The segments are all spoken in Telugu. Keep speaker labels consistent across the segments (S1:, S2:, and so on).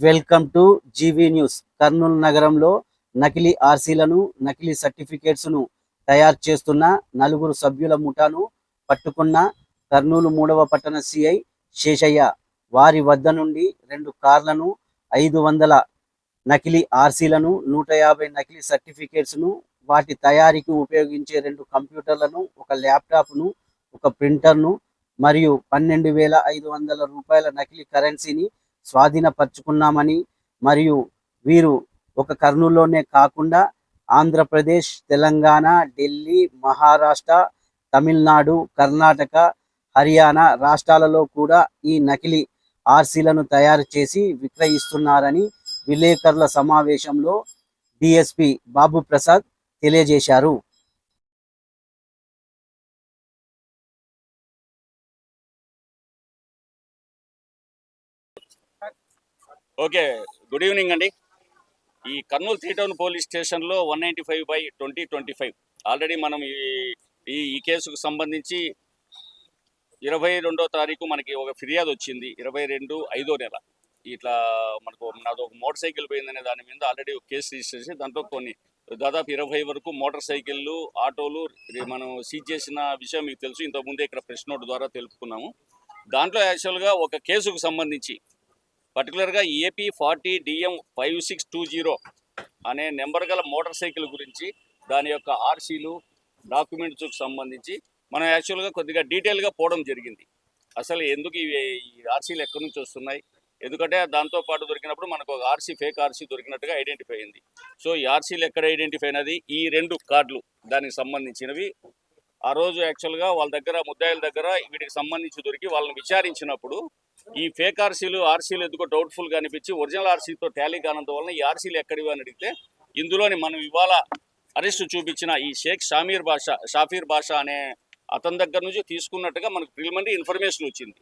S1: Welcome to GV news. Kurnool నగరంలో నకిలీ ఆర్సీలను నకిలీ సర్టిఫికేట్స్ను తయారు చేస్తున్న నలుగురు సభ్యుల ముఠాను పట్టుకున్న కర్నూలు మూడవ పట్టణ సిఐ శేషయ్య. వారి వద్ద నుండి రెండు కార్లను ఐదు వందల నకిలీ ఆర్సీలను నూట యాభై నకిలీ సర్టిఫికేట్స్ను వాటి తయారీకి ఉపయోగించే రెండు కంప్యూటర్లను ఒక ల్యాప్టాప్ను ఒక ప్రింటర్ను మరియు పన్నెండు వేల ఐదు వందల రూపాయల నకిలీ కరెన్సీని స్వాధీనపరుచుకున్నామని మరియు వీరు ఒక కర్నూలులోనే కాకుండా ఆంధ్రప్రదేశ్ తెలంగాణ ఢిల్లీ మహారాష్ట్ర తమిళనాడు కర్ణాటక హర్యానా రాష్ట్రాలలో కూడా ఈ నకిలీ ఆర్సీలను తయారు చేసి విక్రయిస్తున్నారని విలేకరుల సమావేశంలో డిఎస్పి బాబు ప్రసాద్ తెలియజేశారు.
S2: ఓకే గుడ్ ఈవినింగ్ అండి. ఈ కర్నూలు త్రీ టౌన్ పోలీస్ స్టేషన్లో one ninety five by twenty twenty five. Already మనం ఈ ఈ కేసుకు సంబంధించి ఇరవై రెండో తారీఖు మనకి ఒక ఫిర్యాదు వచ్చింది. ఇరవై రెండు ఐదో నెల. ఇట్లా మనకు నాది ఒక మోటార్ సైకిల్ పోయిందనే దాని మీద ఆల్రెడీ ఒక కేసు రిజిస్టర్ చేసి దాంట్లో కొన్ని దాదాపు ఇరవై వరకు మోటార్ సైకిళ్ళు ఆటోలు ఇది మనం సీజ్ చేసిన విషయం మీకు తెలుసు. ఇంతకుముందే ఇక్కడ ప్రెస్ నోట్ ద్వారా తెలుపుకున్నాము. దాంట్లో యాక్చువల్గా ఒక కేసుకు సంబంధించి పర్టికులర్గా AP forty DM five six two zero అనే నెంబర్ గల మోటార్ సైకిల్ గురించి దాని యొక్క ఆర్సీలు డాక్యుమెంట్స్కి సంబంధించి మనం యాక్చువల్గా కొద్దిగా డీటెయిల్గా పోవడం జరిగింది. అసలు ఎందుకు ఇవి ఈ ఆర్సీలు ఎక్కడి నుంచి వస్తున్నాయి? ఎందుకంటే దాంతో పాటు దొరికినప్పుడు మనకు ఒక ఆర్సీ ఫేక్ ఆర్సీ దొరికినట్టుగా ఐడెంటిఫై అయింది. సో ఈ ఆర్సీలు ఎక్కడ ఐడెంటిఫై అయినది? ఈ రెండు కార్డులు దానికి సంబంధించినవి. ఆ రోజు యాక్చువల్గా వాళ్ళ దగ్గర ముద్దాయిల దగ్గర వీటికి సంబంధించి దొరికి వాళ్ళని విచారించినప్పుడు ఈ ఫేక్ ఆర్సీలు ఆర్సీలు ఎందుకో డౌట్ఫుల్గా అనిపించి ఒరిజినల్ ఆర్సీతో టాలీ కానందు వలన ఈ ఆర్సీలు ఎక్కడివి అని అడిగితే ఇందులోని మనం ఇవాళ అరెస్ట్ చూపించిన ఈ షేక్ షామీర్ బాషా షాఫీర్ బాషా అనే అతని దగ్గర నుంచి తీసుకున్నట్టుగా మనకు ప్రిలిమినరీ ఇన్ఫర్మేషన్ వచ్చింది.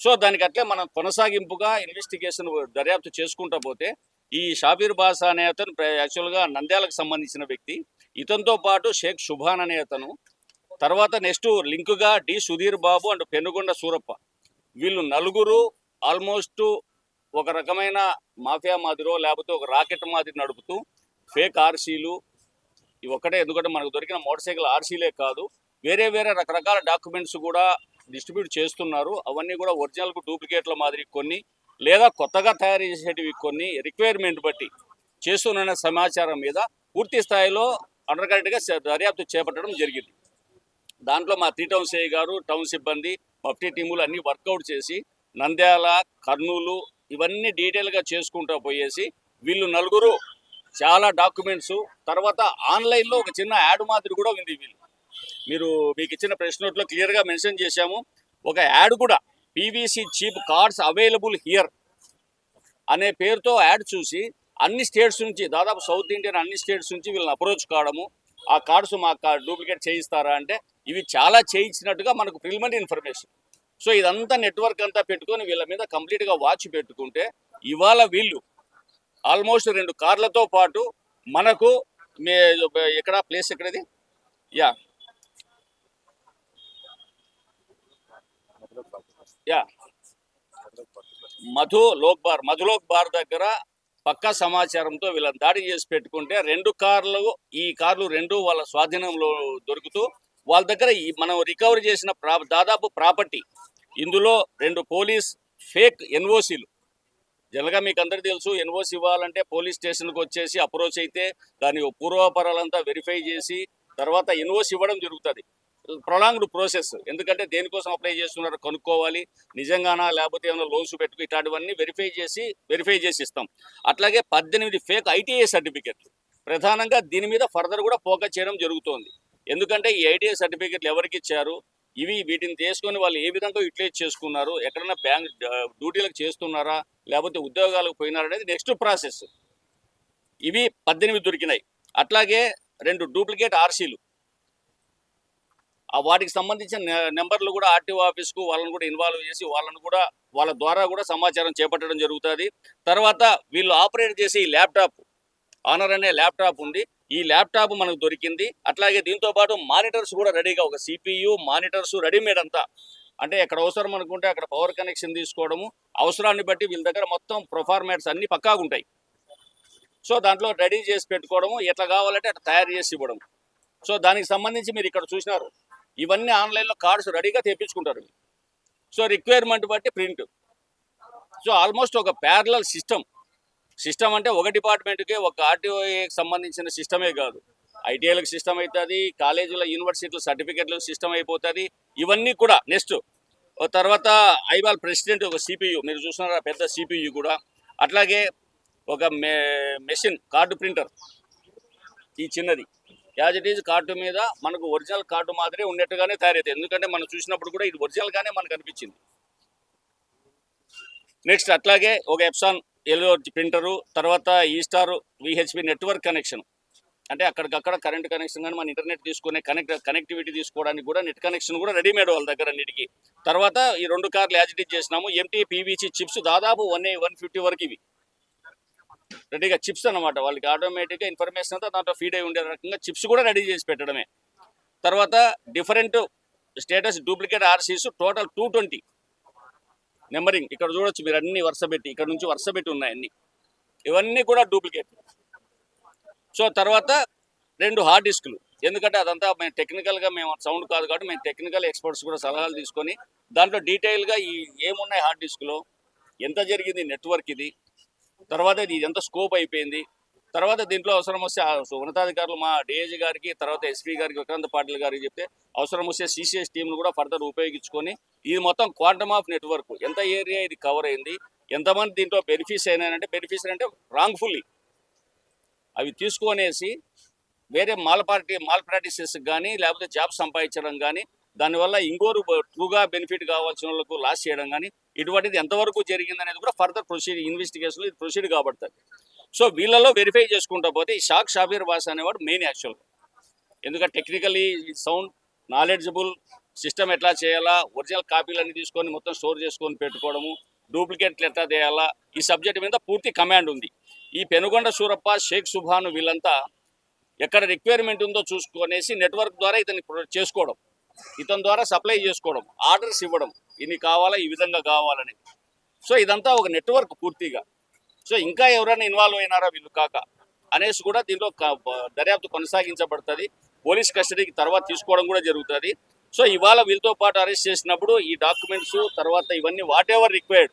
S2: సో దానికి అట్లే మనం కొనసాగింపుగా ఇన్వెస్టిగేషన్ దర్యాప్తు చేసుకుంటా పోతే ఈ షాఫీర్ బాషా అనే అతను యాక్చువల్గా నంద్యాలకు సంబంధించిన వ్యక్తి. ఇతనితో పాటు షేక్ సుభాన్ అనే అతను తర్వాత నెక్స్ట్ లింక్గా డి సుధీర్ బాబు అండ్ పెనుగొండ సూరప్ప. వీళ్ళు నలుగురు ఆల్మోస్ట్ ఒక రకమైన మాఫియా మాదిరో లేకపోతే ఒక రాకెట్ మాదిరి నడుపుతూ ఫేక్ ఆర్సీలు ఇవి ఒక్కటే. ఎందుకంటే మనకు దొరికిన మోటార్ సైకిల్ ఆర్సీలే కాదు. వేరే వేరే రకరకాల డాక్యుమెంట్స్ కూడా డిస్ట్రిబ్యూట్ చేస్తున్నారు. అవన్నీ కూడా ఒరిజినల్కు డూప్లికేట్ల మాదిరి కొన్ని లేదా కొత్తగా తయారు చేసేటివి కొన్ని రిక్వైర్మెంట్ బట్టి చేస్తున్న సమాచారం మీద పూర్తి స్థాయిలో అండర్కరెక్ట్గా దర్యాప్తు చేపట్టడం జరిగింది. దాంట్లో మా త్రీ టౌన్ సిఐ గారు టౌన్ సిబ్బంది మఫ్టీ టీములు అన్నీ వర్కౌట్ చేసి నంద్యాల కర్నూలు ఇవన్నీ డీటెయిల్గా చేసుకుంటూ పోయేసి వీళ్ళు నలుగురు చాలా డాక్యుమెంట్స్ తర్వాత ఆన్లైన్లో ఒక చిన్న యాడ్ మాదిరి కూడా ఉంది వీళ్ళు. మీరు మీకు ఇచ్చిన ప్రెస్ నోట్లో క్లియర్గా మెన్షన్ చేశాము. ఒక యాడ్ కూడా PVC cheap cards available here అనే పేరుతో యాడ్ చూసి అన్ని స్టేట్స్ నుంచి దాదాపు సౌత్ ఇండియన్ అన్ని స్టేట్స్ నుంచి వీళ్ళని అప్రోచ్ కావడము ఆ కార్డ్స్ మాకు డూప్లికేట్ చేయిస్తారా అంటే ఇవి చాలా చేయించినట్టుగా మనకు ప్రిలిమినరీ ఇన్ఫర్మేషన్. సో ఇదంతా నెట్వర్క్ అంతా పెట్టుకొని వీళ్ళ మీద కంప్లీట్గా వాచ్ పెట్టుకుంటే ఇవాళ వీళ్ళు ఆల్మోస్ట్ రెండు కార్లతో పాటు మనకు మే ఎక్కడ ప్లేస్ ఎక్కడది? Yeah. Yeah. Madhu Lok bar Madhulok bar దగ్గర పక్కా సమాచారంతో వీళ్ళని దాడి చేసి పెట్టుకుంటే రెండు కార్లు ఈ కార్లు రెండు వాళ్ళ స్వాధీనంలో దొరుకుతూ వాళ్ళ దగ్గర ఈ మనం రికవరీ చేసిన ప్రా దాదాపు ప్రాపర్టీ ఇందులో రెండు పోలీస్ ఫేక్ ఎన్ఓసీలు జనరల్గా మీకు అందరికీ తెలుసు ఎన్ఓసి ఇవ్వాలంటే పోలీస్ స్టేషన్కి వచ్చేసి అప్రోచ్ అయితే దాని పూర్వాపరాలంతా వెరిఫై చేసి తర్వాత ఎన్ఓసి ఇవ్వడం జరుగుతుంది. ప్రొలాంగ్డ్ ప్రాసెస్ ఎందుకంటే దేనికోసం అప్లై చేస్తున్నారో కనుక్కోవాలి. నిజంగానా లేకపోతే ఏమైనా లోన్స్ పెట్టుకు ఇట్లాంటివన్నీ వెరిఫై చేసి వెరిఫై చేసి ఇస్తాం. అట్లాగే పద్దెనిమిది ఫేక్ ఐటీఐ సర్టిఫికెట్లు ప్రధానంగా దీని మీద ఫర్దర్ కూడా ఫోకస్ చేయడం జరుగుతోంది. ఎందుకంటే ఈ ఐటీఐ సర్టిఫికెట్లు ఎవరికి ఇచ్చారు? ఇవి వీటిని తీసుకొని వాళ్ళు ఏ విధంగా యూటిలైజ్ చేసుకున్నారు? ఎక్కడైనా బ్యాంక్ డ్యూటీలకు చేస్తున్నారా? లేకపోతే ఉద్యోగాలకు పోయినారా అనేది నెక్స్ట్ ప్రాసెస్. ఇవి పద్దెనిమిది దొరికినాయి. అట్లాగే రెండు డూప్లికేట్ ఆర్సీలు. వాటికి సంబంధించిన నెంబర్లు కూడా ఆర్టీఓ ఆఫీస్కు వాళ్ళని కూడా ఇన్వాల్వ్ చేసి వాళ్ళని కూడా వాళ్ళ ద్వారా కూడా సమాచారం చేపట్టడం జరుగుతుంది. తర్వాత వీళ్ళు ఆపరేట్ చేసే ఈ ల్యాప్టాప్ ఆనర్ అనే ల్యాప్టాప్ ఉంది. ఈ ల్యాప్టాప్ మనకు దొరికింది. అట్లాగే దీంతో పాటు మానిటర్స్ కూడా రెడీగా ఒక సిపియు మానిటర్స్ రెడీమేడ్ అంతా. అంటే ఎక్కడ అవసరం అనుకుంటే అక్కడ పవర్ కనెక్షన్ తీసుకోవడము అవసరాన్ని బట్టి వీళ్ళ దగ్గర మొత్తం ప్రొఫార్మాట్స్ అన్ని పక్కాగా ఉంటాయి. సో దాంట్లో రెడీ చేసి పెట్టుకోవడము ఎట్లా కావాలంటే అట్లా తయారు చేసి ఇవ్వడం సో దానికి సంబంధించి మీరు ఇక్కడ చూసినారు. ఇవన్నీ ఆన్లైన్లో కార్డ్స్ రెడీగా తెప్పించుకుంటారు సో రిక్వైర్మెంట్ బట్టి ప్రింట్. సో ఆల్మోస్ట్ ఒక ప్యారలల్ సిస్టమ్. సిస్టమ్ అంటే ఒక డిపార్ట్మెంట్కే ఒక ఆర్టీఓకి సంబంధించిన సిస్టమే కాదు. ఐటీఐలకు సిస్టమ్ అవుతుంది కాలేజీల యూనివర్సిటీల సర్టిఫికెట్లకు సిస్టమ్ అయిపోతుంది. ఇవన్నీ కూడా నెక్స్ట్ తర్వాత ఐబాల్ ప్రెసిడెంట్ ఒక సిపియు మీరు చూస్తున్నారా పెద్ద సిపియు కూడా. అట్లాగే ఒక మె మెషిన్ కార్డు ప్రింటర్. ఈ చిన్నది. యాజ్ ఇట్ ఈజ్ కార్డు మీద మనకు ఒరిజినల్ కార్డు మాదిరి ఉన్నట్టుగానే తయారైతుంది. ఎందుకంటే మనం చూసినప్పుడు కూడా ఇది ఒరిజినల్గానే మనకు అనిపించింది. నెక్స్ట్ అట్లాగే ఒక ఎప్సాన్ ఎల్లో ప్రింటరు తర్వాత ఈ స్టార్ విహెచ్పి నెట్వర్క్ కనెక్షన్ అంటే అక్కడికక్కడ కరెంట్ కనెక్షన్ కానీ మన ఇంటర్నెట్ తీసుకునే కనెక్ట్ కనెక్టివిటీ తీసుకోవడానికి కూడా నెట్ కనెక్షన్ కూడా రెడీమేడ్ వాళ్ళ దగ్గర అన్నిటికి. తర్వాత ఈ రెండు కార్లు యాజిటేట్ చేసినాము. ఎంటీ పీవీసీ చిప్స్ దాదాపు వన్ వన్ ఫిఫ్టీ వరకు ఇవి. రెడీగా చిప్స్ అన్నమాట. వాళ్ళకి ఆటోమేటిక్గా ఇన్ఫర్మేషన్ అంతా దాంట్లో ఫీడ్ అయి ఉండే రకంగా చిప్స్ కూడా రెడీ చేసి పెట్టడమే. తర్వాత different states duplicate RCs total two twenty numbering. ఇక్కడ చూడొచ్చు మీరు అన్ని వరుస పెట్టి. ఇక్కడ నుంచి వరుస పెట్టి ఉన్నాయి అన్ని. ఇవన్నీ కూడా డూప్లికేట్. సో తర్వాత రెండు హార్డ్ డిస్క్లు. ఎందుకంటే అదంతా మేము టెక్నికల్గా మేము సౌండ్ కాదు కాబట్టి మేము టెక్నికల్ ఎక్స్పర్ట్స్ కూడా సలహాలు తీసుకొని దాంట్లో డీటెయిల్గా ఈ ఏమున్నాయి హార్డ్ డిస్క్లో ఎంత జరిగింది నెట్వర్క్ ఇది తర్వాత ఇది ఎంత స్కోప్ అయిపోయింది తర్వాత దీంట్లో అవసరం వస్తే ఉన్నతాధికారులు మా డిఏజీ గారికి తర్వాత ఎస్పీ గారికి విక్రాంత్ పాటిల్ గారికి చెప్తే అవసరం వస్తే సిసిఎస్ టీంను కూడా ఫర్దర్ ఉపయోగించుకొని ఇది మొత్తం క్వాంటమ్ ఆఫ్ నెట్వర్క్ ఎంత ఏరియా ఇది కవర్ అయింది ఎంతమంది దీంట్లో బెనిఫిట్స్ అయినాయంటే బెనిఫిట్స్ అంటే రాంగ్ఫుల్లీ అవి తీసుకొనేసి వేరే మాల్ పార్టీ మాల్ ప్రాక్టీసెస్ కానీ లేకపోతే జాబ్ సంపాదించడం కానీ దానివల్ల ఇంకోరు ట్రూగా బెనిఫిట్ కావాల్సిన వాళ్ళకు లాస్ చేయడం కానీ ఇటువంటిది ఎంతవరకు జరిగిందనేది కూడా ఫర్దర్ ప్రొసీడ్ ఇన్వెస్టిగేషన్లో ఇది ప్రొసీడ్ కాబడుతుంది సో వీళ్ళలో వెరిఫై చేసుకుంటా పోతే ఈ షాక్ షాబీర్ బాస్ అనేవాడు మెయిన్ యాక్చువల్గా ఎందుకంటే టెక్నికలీ సౌండ్ నాలెడ్జబుల్ సిస్టమ్ ఎట్లా చేయాలా ఒరిజినల్ కాపీలన్నీ తీసుకొని మొత్తం స్టోర్ చేసుకొని పెట్టుకోవడము డూప్లికేట్లు ఎట్లా చేయాలా ఈ సబ్జెక్ట్ మీద పూర్తి కమాండ్ ఉంది. ఈ పెనుగొండ సూరప్ప షేక్ సుభాను వీళ్ళంతా ఎక్కడ రిక్వైర్మెంట్ ఉందో చూసుకొనేసి నెట్వర్క్ ద్వారా ఇతన్ని చేసుకోవడం. ఇతని ద్వారా సప్లై చేసుకోవడం ఆర్డర్స్ ఇవ్వడం ఇన్ని కావాలా ఈ విధంగా కావాలని సో ఇదంతా ఒక నెట్వర్క్ పూర్తిగా. సో ఇంకా ఎవరైనా ఇన్వాల్వ్ అయినారా వీళ్ళు కాక? అనేసి కూడా దీంట్లో దర్యాప్తు కొనసాగించబడుతుంది. పోలీస్ కస్టడీకి తర్వాత తీసుకోవడం కూడా జరుగుతుంది. సో ఇవాళ వీళ్ళతో పాటు అరెస్ట్ చేసినప్పుడు ఈ డాక్యుమెంట్స్ తర్వాత ఇవన్నీ వాట్ ఎవర్ రిక్వైర్డ్.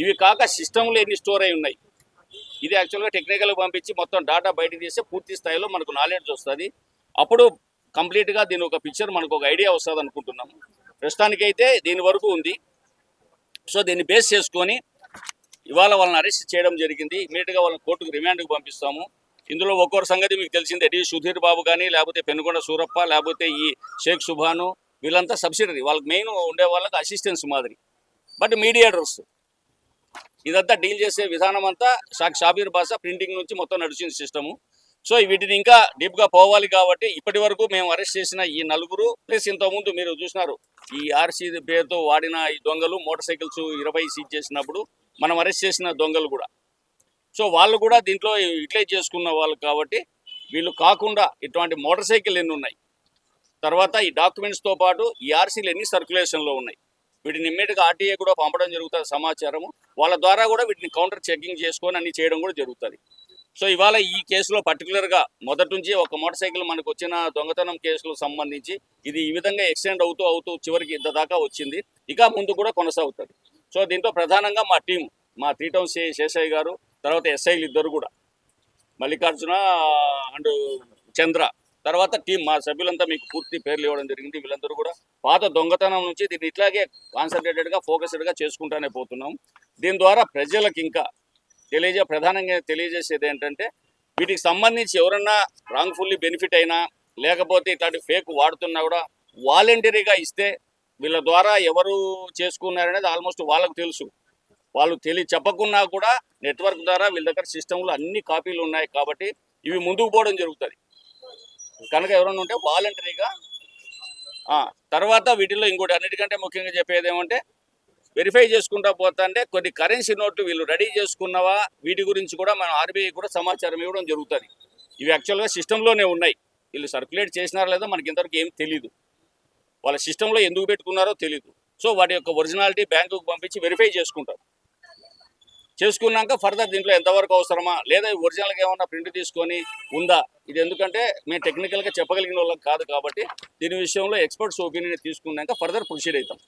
S2: ఇవి కాక సిస్టంలో ఎన్ని స్టోర్ అయి ఉన్నాయి. ఇది యాక్చువల్గా టెక్నికల్గా పంపించి మొత్తం డాటా బయటకు తీస్తే పూర్తి స్థాయిలో మనకు నాలెడ్జ్ వస్తుంది. అప్పుడు కంప్లీట్గా దీని ఒక పిక్చర్ మనకు ఒక ఐడియా వస్తుంది అనుకుంటున్నాము ప్రస్తుతానికైతే దీని వరకు ఉంది. సో దీన్ని బేస్ చేసుకొని ఇవాళ వాళ్ళని అరెస్ట్ చేయడం జరిగింది. ఇమీడియట్గా వాళ్ళని కోర్టుకు రిమాండ్కు పంపిస్తాము. ఇందులో ఒక్కొక్క సంగతి మీకు తెలిసిందే. డి. సుధీర్ బాబు కానీ లేకపోతే పెనుగొండ సూరప్ప లేకపోతే ఈ షేక్ సుభాను వీళ్ళంతా సబ్సిడరీ వాళ్ళకి మెయిన్ ఉండే వాళ్ళకి అసిస్టెన్స్ మాదిరి. బట్ మీడియేటర్స్ ఇదంతా డీల్ చేసే విధానం అంతా షాక్ షాబీర్ బాసా ప్రింటింగ్ నుంచి మొత్తం నడిచింది సిస్టము సో వీటిని ఇంకా డీప్గా పోవాలి కాబట్టి ఇప్పటి వరకు మేము అరెస్ట్ చేసిన ఈ నలుగురు ప్లస్ ఇంతకుముందు మీరు చూసినారు ఈ ఆర్సీ పేరుతో వాడిన ఈ దొంగలు మోటార్ సైకిల్స్ ఇరవై సీజ్ చేసినప్పుడు మనం అరెస్ట్ చేసిన దొంగలు కూడా. సో వాళ్ళు కూడా దీంట్లో ఇట్లే చేసుకున్న వాళ్ళు కాబట్టి వీళ్ళు కాకుండా ఇటువంటి మోటార్ సైకిల్ ఎన్ని ఉన్నాయి? తర్వాత ఈ డాక్యుమెంట్స్తో పాటు ఈ ఆర్సీలు ఎన్ని సర్క్యులేషన్లో ఉన్నాయి? వీటిని ఇమ్మీడియట్గా ఆర్టీఏ కూడా పంపడం జరుగుతుంది సమాచారము. వాళ్ళ ద్వారా కూడా వీటిని కౌంటర్ చెకింగ్ చేసుకొని అన్ని చేయడం కూడా జరుగుతుంది. సో ఇవాళ ఈ కేసులో పర్టికులర్గా మొదటి నుంచి ఒక మోటార్ సైకిల్ మనకు వచ్చిన దొంగతనం కేసులకు సంబంధించి ఇది ఈ విధంగా ఎక్స్టెండ్ అవుతూ అవుతూ చివరికి ఇంత దాకా వచ్చింది. ఇక ముందు కూడా కొనసాగుతుంది. సో దీంతో ప్రధానంగా మా టీం మా త్రీ టౌన్ సి శేషయ్య గారు తర్వాత ఎస్ఐలు ఇద్దరు కూడా. మల్లికార్జున అండ్ చంద్ర. తర్వాత టీం మా సభ్యులంతా మీకు పూర్తి పేర్లు ఇవ్వడం జరిగింది. వీళ్ళందరూ కూడా పాత దొంగతనం నుంచి దీన్ని ఇట్లాగే కాన్సన్ట్రేటెడ్గా ఫోకస్డ్గా చేసుకుంటానే పోతున్నాం. దీని ద్వారా ప్రజలకు ఇంకా తెలియజే ప్రధానంగా తెలియజేసేది ఏంటంటే వీటికి సంబంధించి ఎవరన్నా రాంగ్ఫుల్లీ బెనిఫిట్ అయినా లేకపోతే ఇట్లాంటి ఫేక్ వాడుతున్నా కూడా వాలంటరీగా ఇస్తే వీళ్ళ ద్వారా ఎవరు చేసుకున్నారనేది ఆల్మోస్ట్ వాళ్ళకు తెలుసు. వాళ్ళు తెలియ చెప్పకున్నా కూడా నెట్వర్క్ ద్వారా వీళ్ళ దగ్గర సిస్టంలో అన్ని కాపీలు ఉన్నాయి కాబట్టి ఇవి ముందుకు పోవడం జరుగుతుంది. కనుక ఎవరైనా ఉంటే వాలంటరీగా తర్వాత వీటిలో ఇంకోటి అన్నిటికంటే ముఖ్యంగా చెప్పేది ఏమంటే వెరిఫై చేసుకుంటా పోతుంటే కొన్ని కరెన్సీ నోట్లు వీళ్ళు రెడీ చేసుకున్నవా వీటి గురించి కూడా మన ఆర్బీఐ కూడా సమాచారం ఇవ్వడం జరుగుతుంది. ఇవి యాక్చువల్గా సిస్టంలోనే ఉన్నాయి. వీళ్ళు సర్క్యులేట్ చేసినారో లేదో మనకి ఇంతవరకు ఏం తెలియదు వాళ్ళ సిస్టంలో ఎందుకు పెట్టుకున్నారో తెలియదు సో వాటి యొక్క ఒరిజినాలిటీ బ్యాంకుకు పంపించి వెరిఫై చేసుకుంటారు. చేసుకున్నాక ఫర్దర్ దీంట్లో ఎంతవరకు అవసరమా? లేదా ఒరిజినల్గా ఏమన్నా ప్రింట్ తీసుకొని ఉందా? ఇది ఎందుకంటే మేము టెక్నికల్గా చెప్పగలిగిన వాళ్ళకి కాదు కాబట్టి దీని విషయంలో ఎక్స్పర్ట్స్ ఒపీనియన్ తీసుకున్నాక ఫర్దర్ ప్రొసీడ్ అవుతాం.